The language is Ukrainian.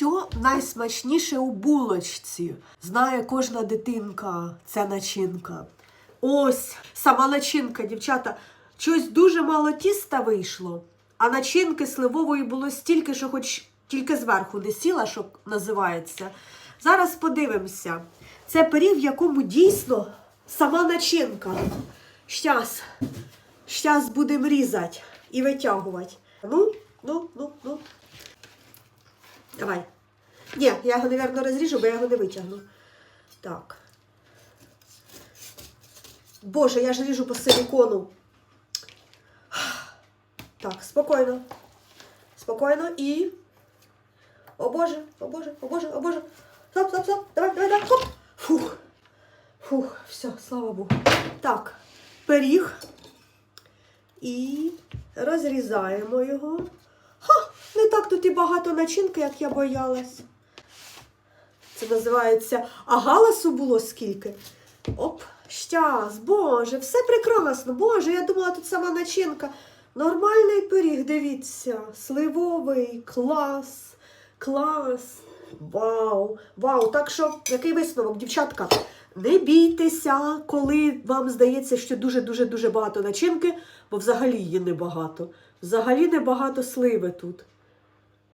Що найсмачніше у булочці? Знає кожна дитинка, це начинка. Ось сама начинка, дівчата. Щось дуже мало тіста вийшло, а начинки сливової було стільки, що хоч тільки зверху не сіла, що називається. Зараз подивимося. Це пиріг, в якому дійсно сама начинка. Щас. Щас будемо різати і витягувати. Ну, ну. Давай. Ні, я його, мабуть, розріжу, бо я його не витягну. Так. Боже, я ж ріжу по силікону. Так, спокійно. Спокійно і. О Боже, о Боже, о Боже, о Боже. Стоп, стоп, стоп. Давай, давай, давай. Хоп. Фух. Фух, все, слава Богу. Так, пиріг. І розрізаємо його. Ха, не так тут і багато начинки, як я боялась. Це називається, а галасу було скільки? Оп, щас, боже, все прекрасно. Боже, я думала, тут сама начинка. Нормальний пиріг, дивіться, сливовий, клас, клас. Вау, вау. Так що, який висновок, дівчатка? Не бійтеся, коли вам здається, що дуже-дуже дуже багато начинки, бо взагалі її небагато. Взагалі небагато сливи тут.